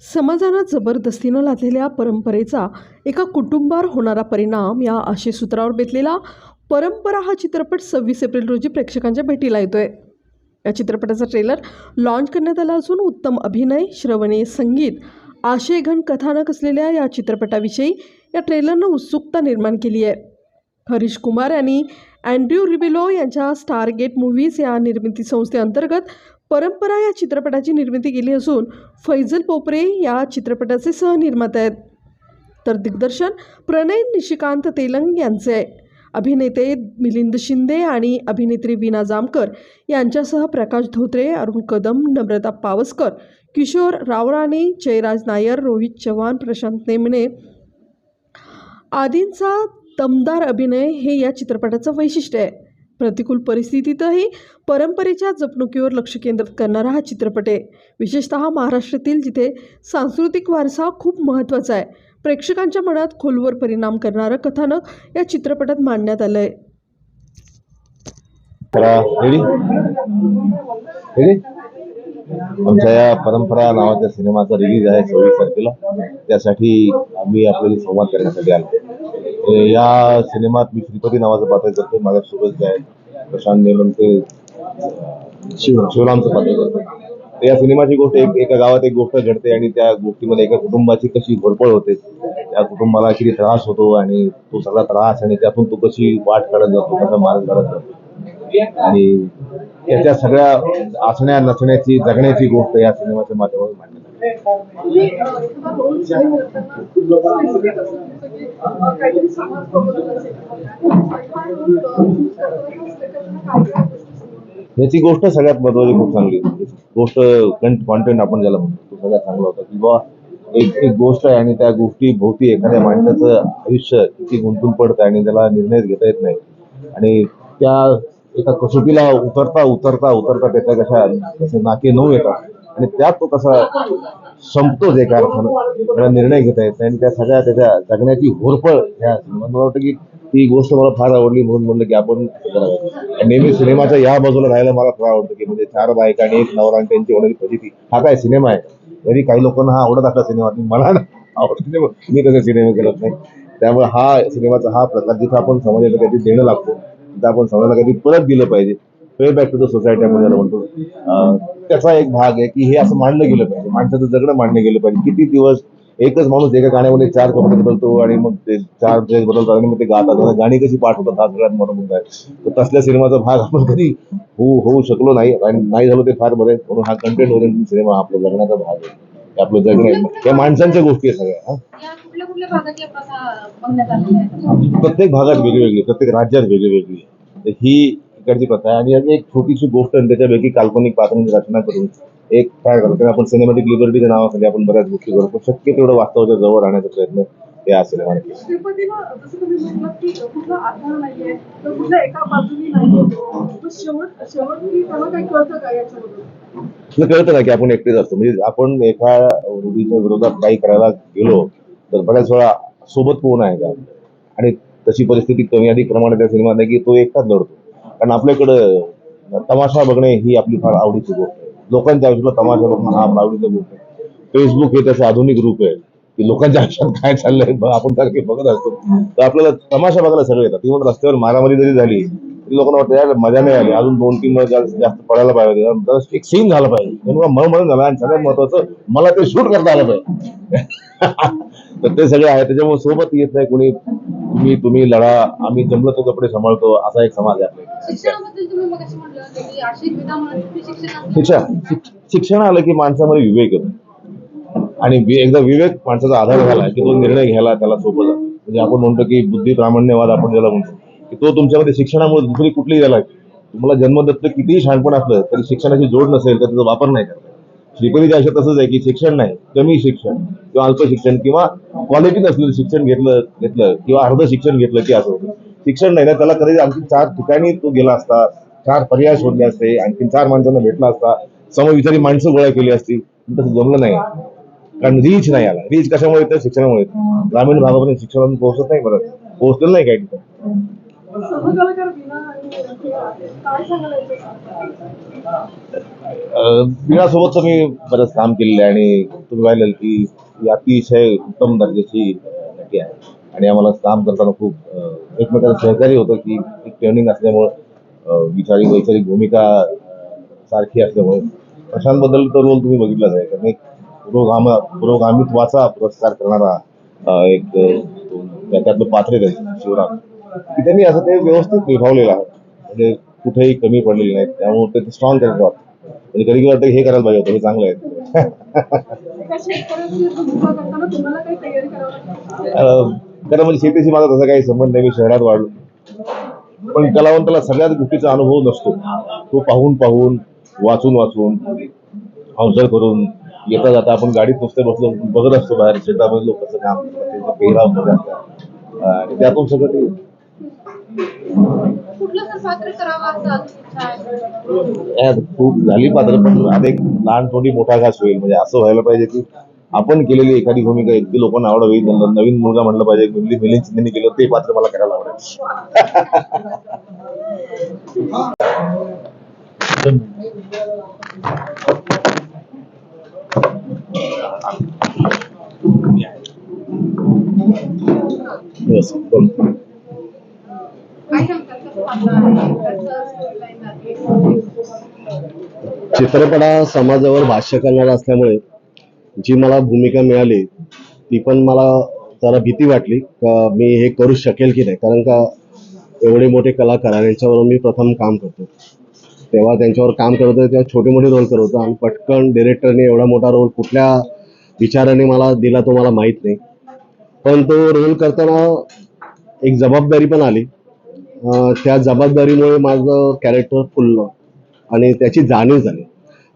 समाजानं जबरदस्तीनं लादलेल्या परंपरेचा एका कुटुंबावर होणारा परिणाम या आशयसूत्रावर बेतलेला परंपरा हा चित्रपट सव्वीस एप्रिल रोजी प्रेक्षकांच्या भेटीला येतोय. या चित्रपटाचा ट्रेलर लॉन्च करण्यात आला असून उत्तम अभिनय श्रवणे संगीत आशयघन कथानक असलेल्या या चित्रपटाविषयी या ट्रेलरनं उत्सुकता निर्माण केली आहे. हरीश कुमार यांनी अँड्र्यू रिबेलो यांच्या स्टारगेट मूव्हीज या निर्मिती संस्थेअंतर्गत परंपरा या चित्रपटाची निर्मिती केली असून फैजल पोपरे या चित्रपटाचे सहनिर्माते आहेत. तर दिग्दर्शन प्रणय निशिकांत तेलंग यांचे आहे. अभिनेते मिलिंद शिंदे आणि अभिनेत्री वीना जामकर यांच्यासह प्रकाश धोत्रे अरुण कदम नम्रता पावसकर किशोर रावराणे जयराज नायर रोहित चव्हाण प्रशांत नेमणे आदींचा दमदार अभिनय हे या चित्रपटाचं वैशिष्ट्य आहे. प्रतिकूल परिस्थितीतही परंपरेच्या जपणुकीवर लक्ष केंद्रित करणारा हा चित्रपट आहे. विशेषत महाराष्ट्रातील जिथे सांस्कृतिक वारसा खूप महत्त्वाचा आहे प्रेक्षकांच्या मनात खोलवर परिणाम करणारं कथानक या चित्रपटात मांडण्यात आलं आहे आमच्या या परंपरा नावाच्या सिनेमाचा रिलीज आहे सव्वीस तारखेला. त्यासाठी आम्ही आपल्याला संवाद करण्यासाठी आलो. या सिनेमात मी श्रीपती नावाचं पात्र करतो माझ्यासोबत जे आहे प्रशांत नेमन शिव शिवरामचं पात्र करतो तर या सिनेमाची गोष्ट एक एका गावात एक गोष्ट घडते आणि त्या गोष्टीमध्ये एका कुटुंबाची कशी घोरपळ होते त्या कुटुंबाला किती त्रास होतो आणि तो सगळा त्रास आणि त्यातून तो कशी वाट काढत जातो कसा मार्ग काढत जातो. आणि त्याच्या सगळ्या असण्या नसण्याची जगण्याची गोष्ट या सिनेमाच्या माध्यमातून मांडली याची गोष्ट सगळ्यात महत्वाची खूप चांगली. होती. गोष्ट कॉन्टेंट आपण ज्याला म्हणतो तो सगळ्यात चांगला होता. की बाबा एक एक गोष्ट आहे आणि त्या गोष्टी भोवती एखाद्या माणसाचं आयुष्य किती गुंतून पडतं आणि त्याला निर्णय घेता येत नाही. आणि त्या एका कसोटीला उतरता उतरता उतरता त्याच्या कशा नाके नऊ येतात. आणि त्यात तो कसा संपतो जे अर्थानं त्याला निर्णय घेता येत आणि त्या सगळ्या त्याच्या जगण्याची होरपळ ह्या मला वाटतं की ती गोष्ट मला फार आवडली म्हणून म्हणलं की आपण नेहमी सिनेमाच्या या बाजूला राहायला मला फार आवडतं की म्हणजे चार बायका आणि एक नवरा आणि त्यांची होणारी फजिती हा काय सिनेमा आहे? तरी काही लोकांना हा आवडत असला सिनेमा. मला ना आवडत नाही मी तसे सिनेमा करत नाही. त्यामुळे हा सिनेमाचा हा प्रकार जिथं आपण समाजाला काहीतरी देणं लागतो तिथं आपण समाजाला काहीतरी परत दिलं पाहिजे. Pay back to the society आपण ज्याला म्हणतो. त्याचा एक भाग आहे की हे असं मांडलं गेलं पाहिजे. माणसाचं जगणं मांडलं गेलं पाहिजे. किती दिवस एकच माणूस एका गाण्यामध्ये चार कपडे बदलतो आणि मग ते चार ड्रेस बदलतात आणि मग ते गातात. गाणी कशी पाठ होतात हा सगळ्यात मोठा मुद्दा आहे. तर तसल्या सिनेमाचा भाग आपण कधी होऊ होऊ शकलो नाही आणि नाही झालो ते फार बरं आहे. म्हणून हा कंटेंट ओरिएंटेड सिनेमा आपल्या जगण्याचा भाग आहे. आपलं जगणं आहे. या माणसांच्या गोष्टी आहे सगळ्या हा. प्रत्येक भागात वेगळी प्रत्येक राज्यात वेगळी वेगळी ही इकडची प्रथा आहे. आणि एक छोटीशी गोष्ट आणि त्याच्यापैकी काल्पनिक पात्रांची रचना करून एक काय करतो आपण सिनेमॅटिक लिबर्टीच्या नावाखाली आपण बऱ्याच गोष्टी करतो. शक्य तेवढं वास्तवाच्या जवळ राहण्याचा प्रयत्न हे काही कळतं ना की आपण एकटेच असतो. म्हणजे आपण एका रूढीच्या विरोधात काही करायला गेलो तर बऱ्याच वेळा सोबत कोण आहे का? आणि तशी परिस्थिती कमी अधिक प्रमाणात त्या सिनेमात आहे की तो एकटाच लढतो. कारण आपल्याकडं तमाशा बघणे ही आपली फार आवडीची गोष्ट आहे. लोकांच्या आयुष्याला तमाशा बघणं हा आवडीचा गोष्ट आहे. फेसबुक हे त्याचं आधुनिक रूप आहे. की लोकांच्या आयुष्यात काय चाललंय आपण सारखे बघत असतो. तर आपल्याला तमाशा बघायला सगळं येतात. ती म्हणून रस्त्यावर मारामारी जरी झाली तरी लोकांना वाटतं यार मजा नाही आली. अजून दोन तीन वेळा जास्त पडायला पाहिजे एक सीन झाला पाहिजे. म्हणून मळमळ झाला आणि सगळ्यात महत्वाचं मला ते शूट करता आलं पाहिजे. तर ते सगळे आहे त्याच्यामुळे सोबत येत नाही कोणी. तुम्ही तुम्ही लढा आम्ही जमलं तो कपडे सांभाळतो असा एक समाज आहे शिक्षण शिक्षण शिक- शिक्षण आलं की माणसामध्ये विवेक येतो. आणि एकदा विवेक माणसाचा आधार झाला की तो निर्णय घ्यायला त्याला सोपं जातं. म्हणजे आपण म्हणतो की बुद्धी प्रामाण्यवाद आपण ज्याला म्हणतो की तो तुमच्यामध्ये शिक्षणामुळे दुसरी कुठलीही झाला तुम्हाला जन्मदत्त कितीही शहाणपण असलं तरी शिक्षणाची जोड नसेल तर त्याचा वापर नाही करता श्रीपतीच्या आयुष्यात तसंच आहे की शिक्षण नाही कमी शिक्षण किंवा अल्प शिक्षण किंवा क्वालिटी नसलेलं शिक्षण घेतलं घेतलं किंवा अर्ध शिक्षण घेतलं की असं शिक्षण नाही ना त्याला कधी आणखी चार ठिकाणी तो गेला असता चार पर्याय शोधले असते आणखी चार माणसांना भेटला असता समविचारी माणसं गोळा केली असती तसं जमलं नाही. कारण रीच नाही आला. रीच कशामुळे येतं? शिक्षणामुळे ग्रामीण भागापर्यंत शिक्षण पोहोचत नाही परत. पोहोचलेलं नाही काही ठिकाणी. सहकलाकार मी बरंच काम केलेलं आहे आणि तुम्ही पाहिलं की अतिशय उत्तम दर्जाची नटी आहे. आणि आम्हाला काम करताना खूप अं, एकमेकांचं सहकार्य होतं की एक ट्रेनिंग असल्यामुळं विचारी वैचारिक भूमिका सारखी असल्यामुळे. प्रशांतबद्दल तर रोल तुम्ही बघितलाच आहे. कारण एक पुरोगामा पुरोगामित्वाचा पुरस्कार करणारा एक त्यातलं पात्र आहे शिवराम की त्यांनी असं ते व्यवस्थित निभावलेलं आहे. म्हणजे कुठेही कमी पडलेलं नाही त्यामुळे ते स्ट्रॉंग कॅरेक्टर वाटतं. म्हणजे कधी कधी वाटतं हे करायला पाहिजे होतं हे चांगलं आहे. खरं म्हणजे शेतीशी माझा तसा काही संबंध नाही. मी शहरात वाढलो. पण कलावंताला सगळ्याच गोष्टीचा अनुभव नसतो. तो पाहून पाहून वाचून वाचून अवसर करून येता जाता आपण गाडीत नुसते बसलो बघत असतो बाहेर शेतामध्ये लोक कसं काम पेहराव आणि त्यातून सगळं ते खूप झाली पात्र पण आता एक लहान थोडी मोठा घास होईल म्हणजे असं व्हायला पाहिजे की आपण केलेली एखादी भूमिका इतकी लोकांना आवडावी त्यांना नवीन मुलगा म्हणलं पाहिजे मिली मिलिंद शिंदेने केलं ते पात्र मला करायला आवडेल बोल. काय सांगतात कसं पात्र आहे कसं स्टोरीलाईन आहे चित्रपट हा समाजावर भाष्य करणारा असल्यामुळे जी मला भूमिका मिळाली ती पण मला जरा भीती वाटली का मी हे करू शकेल की नाही? कारण का एवढे मोठे कलाकार यांच्यावर मी प्रथम काम करतो. तेव्हा त्यांच्यावर काम करत होतो तेव्हा छोटे मोठे रोल करत होतो आणि पटकन डिरेक्टरने एवढा मोठा रोल कुठल्या विचाराने मला दिला तो मला माहीत नाही. पण तो रोल करताना एक जबाबदारी पण आली. त्या जबाबदारीमुळे माझं कॅरेक्टर फुललं आणि त्याची जाणीव झाली.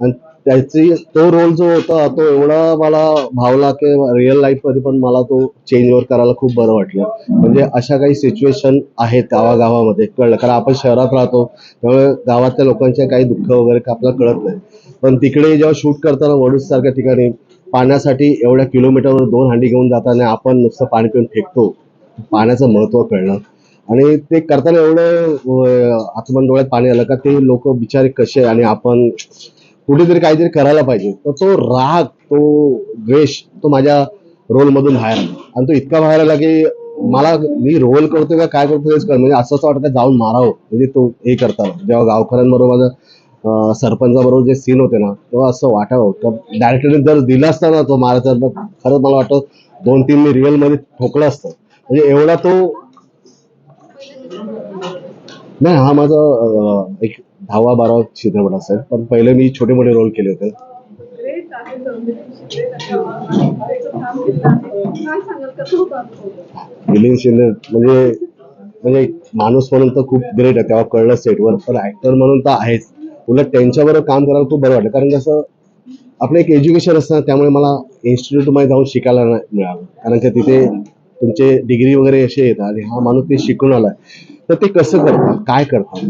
आणि त्याची तो रोल जो होता तो एवढा मला भावला की रिअल लाईफमध्ये पण मला तो चेंजवर करायला खूप बरं वाटलं. म्हणजे अशा काही सिच्युएशन आहेत गावागावामध्ये कळलं. कारण आपण शहरात राहतो त्यामुळे गावातल्या लोकांच्या काही दुःख वगैरे का आपल्याला कळत नाही. पण तिकडे जेव्हा शूट करताना वडूजसारख्या ठिकाणी पाण्यासाठी एवढ्या किलोमीटरवर दोन हांडी घेऊन जाताना आपण नुसतं पाणी पिऊन फेकतो. पाण्याचं महत्त्व कळणं आणि ते करताना एवढं आत्मन डोळ्यात पाणी आलं का ते लोक बिचारे कसे आणि आपण कुठेतरी काहीतरी करायला पाहिजे. तर तो राग तो द्वेष तो माझ्या रोलमधून बाहेर आला. आणि तो इतका बाहेर आला की मला मी रोल करतोय का काय करतोय हेच कर म्हणजे असं असं वाटतं जाऊन मारावं. म्हणजे तो हे करता जेव्हा गावकऱ्यांबरोबर माझं सरपंचाबरोबर जे सीन होते ना तेव्हा असं वाटावं. तर डायरेक्टरने जर दिला असता ना तो मारायचा खरंच मला वाटतं दोन तीन मी रिअलमध्ये ठोकलं असतं. म्हणजे एवढा तो नाही हा माझा अं, एक दहावा बारावा चित्रपट असेल. पण पहिले मी छोटे मोठे रोल केले होते. ग्रेट आहे शिंदे काम केलं आहे काय सांगाल कसं होतं अनुभव? मिलिंद शिंदे म्हणजे म्हणजे एक माणूस म्हणून तर खूप ग्रेट आहे तेव्हा कळलं सेटवर पण ऍक्टर म्हणून तर आहेच. उलट त्यांच्याबरोबर काम करायला खूप बरं वाटलं. कारण कसं आपलं एक एज्युकेशन असतं त्यामुळे मला इन्स्टिट्यूटमध्ये जाऊन शिकायला नाही मिळालं. कारण का तिथे तुमचे डिग्री वगैरे असे येतात आणि हा माणूस ते शिकून आलाय. तर ते कसं करतात? काय करतात?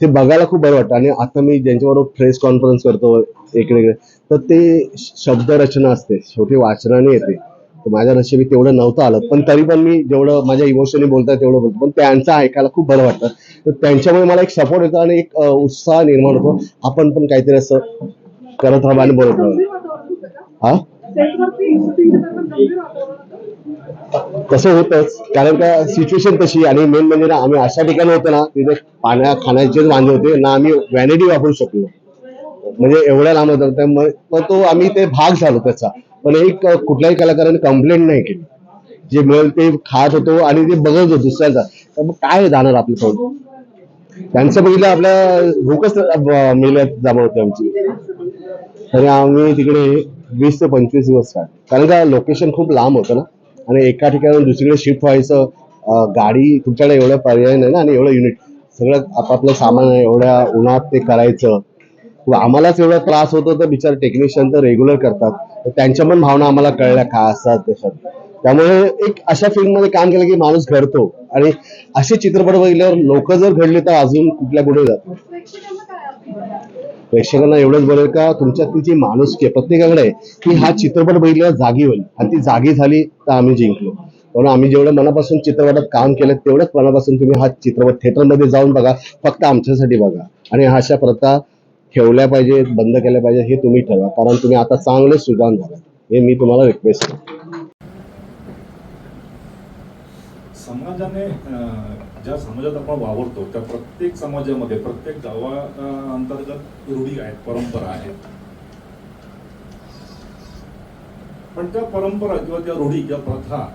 ते बघायला खूप बरं वाटतं. आणि आता मी ज्यांच्याबरोबर प्रेस कॉन्फरन्स करतो इकडे तर ते शब्दरचना असते. शेवटी वाचनाने येते. तर माझ्या नशिबी तेवढं नव्हतं आलं. पण तरी पण मी जेवढं माझ्या इमोशनली बोलतात तेवढं बोलतो. पण त्यांचं ऐकायला खूप बरं वाटतं. तर त्यांच्यामुळे मला एक सपोर्ट येतो आणि एक उत्साह निर्माण होतो. आपण पण काहीतरी असं करत राहा आणि बोलत हा? तसं होतंच कारण का सिच्युएशन तशी आणि मेन म्हणजे ना आम्ही अशा ठिकाणी होतो ना तिथे पाण्या खाण्याचेच वांदे होते. ना आम्ही व्हॅनिटी वापरू शकलो. म्हणजे एवढ्या लांब होतं. मग तो आम्ही ते भाग झालो त्याचा. पण एक कुठल्याही कलाकाराने कंप्लेंट नाही केली. जे मिळेल ते खात होतो आणि ते बघत होतो दुसऱ्याचा. तर मग काय जाणार आपलं थोडं त्यांचं बघितलं आपल्या भूकच मेल्यात जमा होती आमची. तरी आम्ही तिकडे वीस ते पंचवीस दिवस कारण का लोकेशन खूप लांब होतं ना. आणि एका ठिकाणी दुसरीकडे शिफ्ट व्हायचं गाडी तुमच्याकडे एवढं पर्याय नाही ना आणि एवढं युनिट सगळं आपापलं सामान आहे, एवढ्या उन्हात ते करायचं. आम्हालाच एवढा त्रास होतो तर बिचार टेक्निशियन तर रेग्युलर करतात. तर त्यांच्या पण भावना आम्हाला कळल्या का असतात त्याच्यात त्यामुळे एक अशा फिल्ममध्ये काम केलं की माणूस घडतो. आणि असे चित्रपट बघितल्यावर लोक जर घडले तर अजून कुठल्या कुठे जातात प्रेक्षकांना एवढंच बरं का तुमच्यात ती जी माणुसकी प्रत्येकाकडे की हा चित्रपट बघितल्यावर जागी होईल. आणि ती जागी झाली तर आम्ही जिंकलो. म्हणून आम्ही जेवढं मनापासून चित्रपटात काम केलं तेवढंच मनापासून तुम्ही हा चित्रपट थिएटरमध्ये जाऊन बघा फक्त आमच्यासाठी बघा. आणि अशा प्रथा ठेवल्या पाहिजे बंद केल्या पाहिजे हे तुम्ही ठरवा. कारण तुम्ही आता चांगले सुजान झाला हे मी तुम्हाला रिक्वेस्ट करतो. समाजाने ज्या समाजात आपण वावरतो त्या प्रत्येक समाजामध्ये प्रत्येक गावा अंतर्गत रूढी आहेत परंपरा आहेत. पण त्या परंपरा किंवा त्या रूढी किंवा प्रथा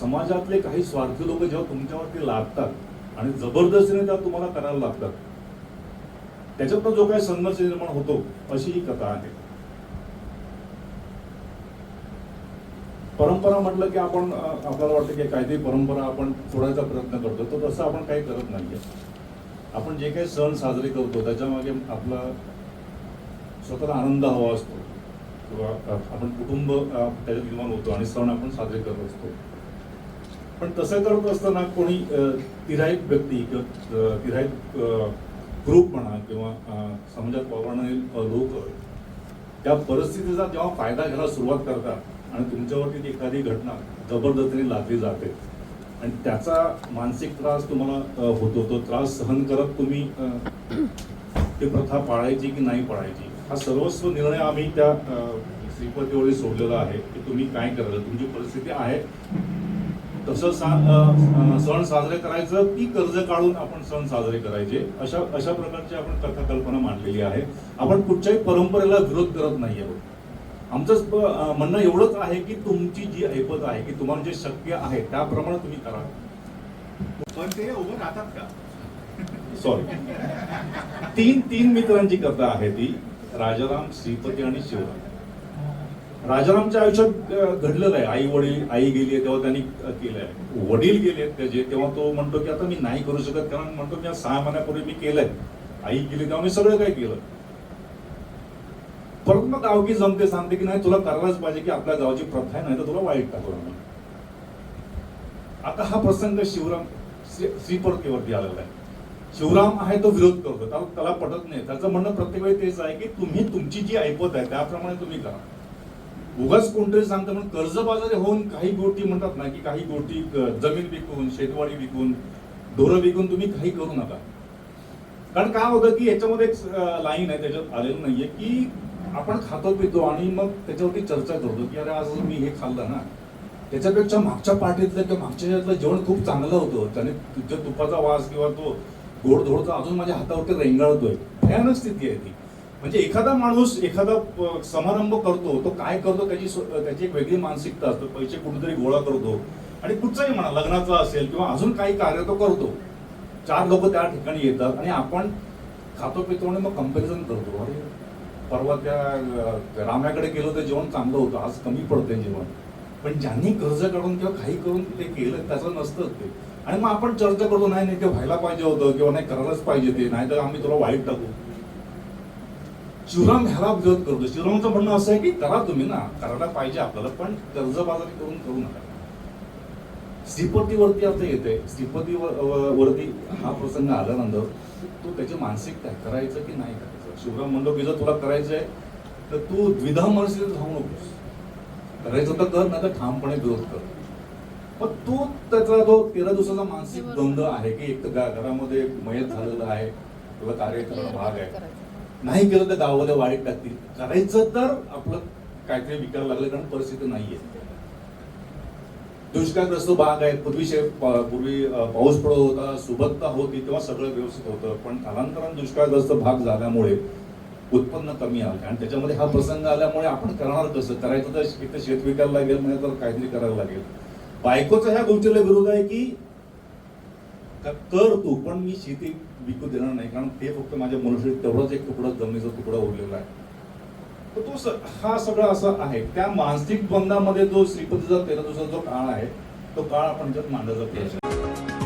समाजातले काही स्वार्थी लोक जेव्हा तुमच्यावरती लागतात आणि जबरदस्तीने त्या तुम्हाला करायला लागतात त्याच्यातनं जो काही संघर्ष निर्माण होतो अशी ही कथा आहे. परंपरा म्हटलं की आपण आपल्याला वाटतं की काहीतरी परंपरा आपण सोडायचा प्रयत्न करतो तर तसं आपण काही करत नाही आपण जे काही सण साजरे करतो त्याच्यामागे आपला स्वतःला आनंद हवा असतो. किंवा आपण कुटुंब त्याच्यात निर्माण होतो आणि सण आपण साजरे करत असतो. पण तसं करत असताना कोणी अ, तिराईत व्यक्ती किंवा अ, तिराईत ग्रुप म्हणा किंवा समाजात वावरणारे लोक त्या परिस्थितीचा जेव्हा फायदा घ्यायला सुरुवात करतात आणि तुमच्यावरती ती एखादी घटना जबरदस्तीने लादली जाते. आणि त्याचा मानसिक त्रास तुम्हाला होतो. तो त्रास सहन करत तुम्ही ती प्रथा पाळायची की नाही पाळायची? हा सर्वस्व निर्णय आम्ही त्या श्रीपतीवरती सोडलेला आहे की तुम्ही काय करायचं? तुमची परिस्थिती आहे. तसं सा सण साजरे करायचं की कर्ज काढून आपण सण साजरे करायचे. अशा अशा प्रकारची आपण कथा कल्पना मांडलेली आहे. आपण कुठच्याही परंपरेला विरोध करत नाही आहोत आमचं म्हणणं एवढंच आहे की तुमची जी ऐपत आहे की तुम्हाला जे शक्य आहे त्याप्रमाणे तुम्ही करा. पण ते उभं राहतात का? सॉरी तीन तीन मित्रांची कथा आहे ती. राजाराम श्रीपती आणि शिवराम. राजारामच्या आयुष्यात घडलेलं आहे. आई वडील आई गेली तेव्हा त्यांनी केलंय वडील गेलेत त्याचे तेव्हा तो म्हणतो की आता मी नाही करू शकत कारण म्हणतो आज सहा महिन्यापूर्वी मी केलंय. आई गेली तेव्हा मी सगळं काही केलं. परत मग गावकी जमते सांगते की नाही तुला करायलाच पाहिजे की आपल्या गावाची प्रथा आहे नाही तर तुला वाईट टाकू आता हा प्रसंग शिवराम श्री- श्रीपर्तीवरती आलेला आहे. शिवराम आहे तो विरोध करतो त्याला त्याला पटत नाही. त्याचं म्हणणं प्रत्येक वेळी तेच आहे की तुम्ही तुमची जी ऐपत आहे त्याप्रमाणे तुम्ही करा. उगाच कोणतरी सांगतं म्हणून कर्जबाजारी होऊन काही गोष्टी म्हणतात ना की काही गोष्टी जमीन विकून शेतवाडी विकून ढोरं विकून तुम्ही काही करू नका. कारण काय होतं की याच्यामध्ये एक लाईन आहे त्याच्यात आलेलं नाहीये की आपण खातो पितो आणि मग त्याच्यावरती चर्चा करतो की अरे आज मी हे खाल्लं ना. त्याच्यापेक्षा मागच्या पार्टीतलं किंवा मागच्या ह्याच्यातलं जेवण खूप चांगलं होतं. त्याने तुझ्या तुपाचा वास किंवा तो गोडधोडचा अजून माझ्या हातावरती रेंगाळतोय. भयानक स्थिती आहे ती. म्हणजे एखादा माणूस एखादा समारंभ करतो तो काय करतो त्याची त्याची एक वेगळी मानसिकता असते. पैसे कुठेतरी गोळा करतो. आणि कुठचाही म्हणा लग्नाचा असेल किंवा अजून काही कार्य तो करतो. चार लोक त्या ठिकाणी येतात आणि आपण खातो पितो आणि मग कंपॅरिझन करतो. अरे परवा त्या राम्याकडे गेलो तर जेवण चांगलं होतं. आज कमी पडतंय जेवण. पण ज्यांनी कर्ज काढून किंवा काही करून ते केलं त्याचं नसतं ते. आणि मग आपण चर्चा करतो नाही नाही ते व्हायला पाहिजे होतं किंवा नाही करायलाच पाहिजे ते. नाही तर आम्ही तुला वाईट टाकू. शिवराम ह्याला विरोध करतो. शिवरामचं म्हणणं असं आहे की करा तुम्ही ना. करायला पाहिजे आपल्याला पण कर्जबाजारी करून करू नका. श्रीपतीवरती आता येते श्रीपती वरती हा प्रसंग आल्यानंतर तो त्याची मानसिकता करायचं की नाही करायचं? शिवराम म्हणतो की जर तुला करायचंय तर तू द्विधा मनस्थितीत राहू नकोस. करायचं तर कर नाही तर ठामपणे विरोध कर. मग तो त्याचा तो तेरा दिवसाचा मानसिक द्वंद्व आहे की एक तर घरामध्ये मयत झालेलं आहे तुला कार्य करणं भाग आहे. नाही केलं तर गावाला वाईट टाकतील करायचं तर आपलं काहीतरी विकायला लागलं कारण परिस्थिती नाहीये. दुष्काळग्रस्त भाग आहे पूर्वी शे- पूर्वी पाऊस पडत होता सुबत्ता होती तेव्हा सगळं व्यवस्थित होतं. पण कालांतरानं दुष्काळग्रस्त भाग झाल्यामुळे उत्पन्न कमी आलं. आणि त्याच्यामध्ये हा प्रसंग आल्यामुळे आपण करणार कसं? करायचं तर एक तर शेत विकायला लागेल म्हणजे तर काहीतरी करायला लागेल. बायकोचा ह्या गोष्टीला विरोध आहे की कर तू पण मी शेती विकू देणार नाही. कारण ते फक्त माझ्या मनुष्य तेवढाच एक तुकडा जमिनीचा तुकडा उरलेला आहे. तो हा सगळा असा आहे. त्या मानसिक बंधामध्ये जो श्रीपतीचा तेरा दिवसाचा जो काळ आहे तो काळ आपण त्यात मांडला जातो.